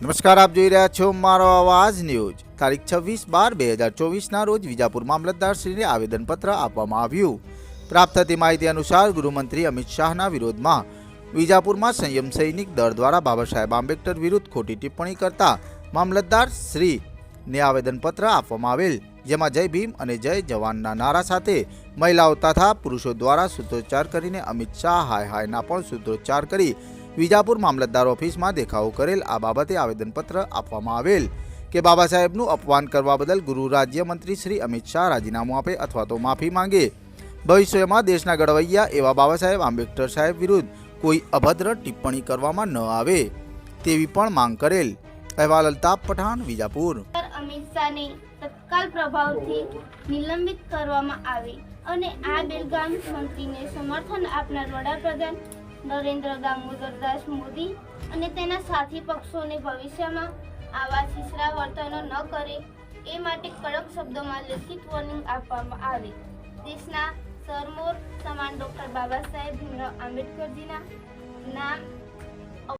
નમસ્કાર, આપ જોઈ રહ્યા છો મારો અવાજ ન્યૂઝ. તારીખ છવ્વીસ બાર બે હજાર ચોવીસના રોજ વિજાપુર મામલતદારશ્રીને આવેદનપત્ર આપવામાં આવ્યું. પ્રાપ્ત થતી માહિતી અનુસાર ગૃહમંત્રી અમિત શાહના વિરોધમાં વિજાપુરમાં સંયમ સૈનિક દળ દ્વારા બાબા સાહેબ આંબેડકર વિરુદ્ધ ખોટી ટિપ્પણી કરતા મામલતદાર શ્રીને આવેદનપત્ર આપવામાં આવેલ, જેમાં જય ભીમ અને જય જવાનના નારા સાથે મહિલાઓ તથા પુરુષો દ્વારા સૂત્રોચ્ચાર કરીને અમિત શાહ હાય હાયના પણ સૂત્રોચ્ચાર કરી વિજાપુર મામલતદાર ઓફિસમાં દેખાવો કરેલ આ બાબતે આવેદનપત્ર આપવામાં આવેલ. કે બાબા સાહેબનું અપમાન કરવા બદલ ગૃહ રાજ્યમંત્રી શ્રી અમિત શાહ રાજીનામું આપે અથવા તો માફી માંગે. ભવિષ્યમાં દેશના ઘડવૈયા એવા બાબા સાહેબ આંબેડકર સાહેબ વિરુદ્ધ કોઈ અભદ્ર ટિપ્પણી કરવામાં ન આવે તેવી પણ માંગ કરેલ. અહેવાલ અલ્તાફ પઠાણ, વિજાપુર. અમિત શાહને તત્કાલ પ્રભાવથી નિલંબિત કરવામાં આવી અને આ બેલગામ મંત્રીને સમર્થન આપનાર વડાપ્રધાન નરેન્દ્ર દામોદરદાસ મોદી અને તેના સાથી પક્ષોને ભવિષ્યમાં આવા છીછરા વર્તનો ન કરે એ માટે કડક શબ્દોમાં લેખિત વોર્નિંગ આપવામાં આવે. દેશના સરમોર સમાન ડૉક્ટર બાબા સાહેબ, ભીમરાવ આંબેડકરજીના નામ